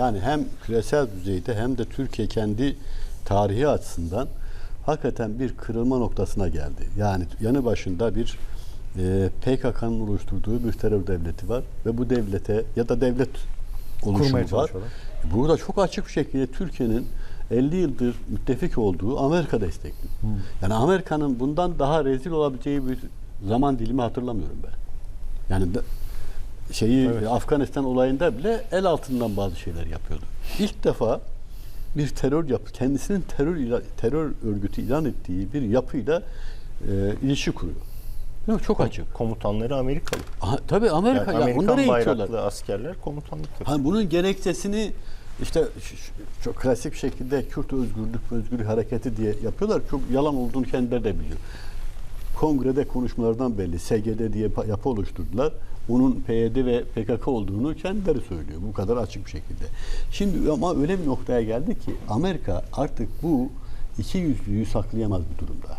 Yani hem küresel düzeyde hem de Türkiye kendi tarihi açısından hakikaten bir kırılma noktasına geldi. Yani yanı başında bir e, PKK'nın oluşturduğu bir terör devleti var ve bu devlete ya da devlet oluşumu var. Burada çok açık bir şekilde Türkiye'nin 50 yıldır müttefik olduğu Amerika destekli. Yani Amerika'nın bundan daha rezil olabileceği bir zaman dilimi hatırlamıyorum ben. Yani şeyi Evet. Afganistan olayında bile el altından bazı şeyler yapıyordu. İlk defa bir terör yapı, kendisinin terör ila- terör örgütü ilan ettiği bir yapıyla e, ilişki kuruyor. Değil mi? Çok açık. Komutanları Amerikalı. Aha, tabii Amerika, Yani ya Amerikan eğitiyorlar. bayraklı askerler komutanlık yapıyor. Hani bunun gerekçesini işte çok klasik şekilde Kürt özgürlük özgürlük hareketi diye yapıyorlar. Çok yalan olduğunu kendileri de biliyor. Kongrede konuşmalardan belli. SGD diye yapı oluşturdular. Onun PYD ve PKK olduğunu kendileri söylüyor. Bu kadar açık bir şekilde. Şimdi ama öyle bir noktaya geldi ki Amerika artık bu iki yüzlüğü saklayamaz bir durumda.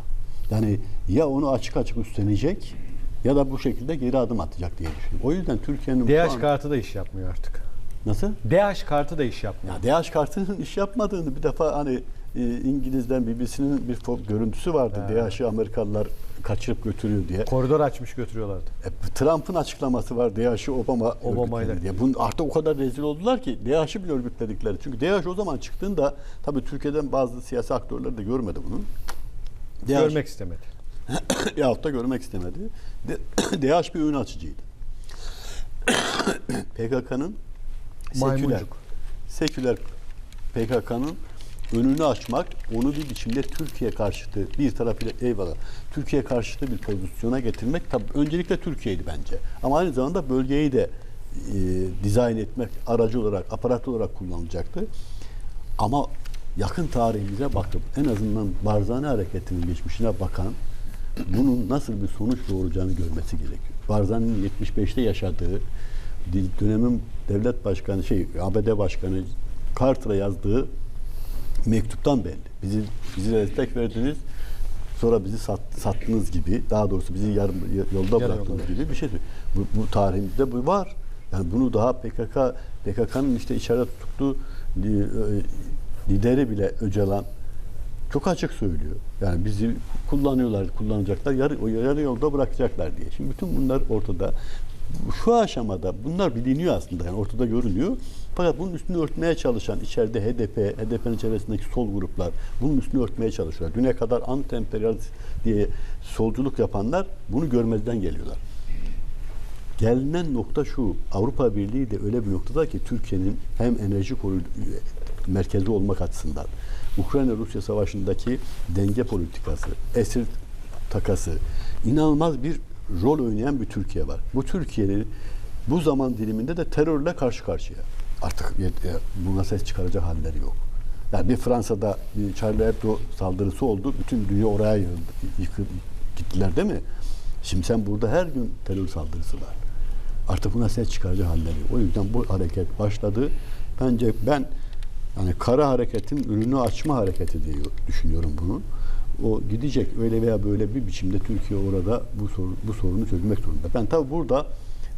Yani ya onu açık açık üstlenecek ya da bu şekilde geri adım atacak diye düşünüyorum. O yüzden Türkiye'nin DH an- kartı da iş yapmıyor artık. Nasıl? DH kartı da iş yapmıyor. Ya DH kartının iş yapmadığını bir defa hani e, İngiliz'den BBC'nin bir görüntüsü vardı. Ha. DH'ı Amerikalılar kaçırıp götürüyor diye. Koridor açmış götürüyorlardı. E, Trump'ın açıklaması var DH'ı Obama Obama ile. diye. Bunun artık o kadar rezil oldular ki DH'ı bile örgütledikleri. Çünkü DH o zaman çıktığında tabii Türkiye'den bazı siyasi aktörler de görmedi bunu. DH, Görmek istemedi. yahut da görmek istemedi. DH bir ön açıcıydı. PKK'nın seküler, seküler PKK'nın önünü açmak, onu bir biçimde Türkiye karşıtı bir tarafıyla eyvallah Türkiye karşıtı bir pozisyona getirmek tabii öncelikle Türkiye'ydi bence. Ama aynı zamanda bölgeyi de e, dizayn etmek aracı olarak, aparat olarak kullanılacaktı. Ama yakın tarihimize bakıp en azından Barzani hareketinin geçmişine bakan bunun nasıl bir sonuç doğuracağını görmesi gerekiyor. Barzani'nin 75'te yaşadığı dönemin devlet başkanı şey ABD başkanı Carter'a yazdığı mektuptan belli. Bizi bizi destek verdiniz. Sonra bizi sat, sattınız gibi, daha doğrusu bizi yarım yolda Yarı bıraktınız yolda. gibi bir şey. Bu, bu tarihimizde bu var. Yani bunu daha PKK PKK'nın işte içeride tuttuğu li- e, lideri bile Öcalan çok açık söylüyor. Yani bizi kullanıyorlar, kullanacaklar, yarı, yarı yolda bırakacaklar diye. Şimdi bütün bunlar ortada. Şu aşamada bunlar biliniyor aslında yani ortada görünüyor. Fakat bunun üstünü örtmeye çalışan içeride HDP, HDP'nin çevresindeki sol gruplar bunun üstünü örtmeye çalışıyorlar. Düne kadar anti-emperyalist diye solculuk yapanlar bunu görmezden geliyorlar. Gelinen nokta şu, Avrupa Birliği de öyle bir noktada ki Türkiye'nin hem enerji merkezi olmak açısından, Ukrayna-Rusya savaşındaki denge politikası, esir takası, inanılmaz bir rol oynayan bir Türkiye var. Bu Türkiye'nin bu zaman diliminde de terörle karşı karşıya. Artık buna ses çıkaracak halleri yok. Yani bir Fransa'da bir Charlie Hebdo saldırısı oldu. Bütün dünya oraya yığıldı, yıkı- gittiler değil mi? Şimdi sen burada her gün terör saldırısı var. Artık buna ses çıkaracak halleri. O yüzden bu hareket başladı. Bence ben yani kara hareketin ürünü açma hareketi diye düşünüyorum bunu. O gidecek öyle veya böyle bir biçimde Türkiye orada bu sorun, bu sorunu çözmek zorunda. Ben tabii burada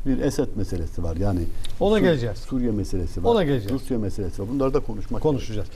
bir Esed meselesi var. Yani Ona Sur- geleceğiz. Suriye meselesi var. Ona geleceğiz. Rusya meselesi var. Bunları da konuşmak Konuşacağız.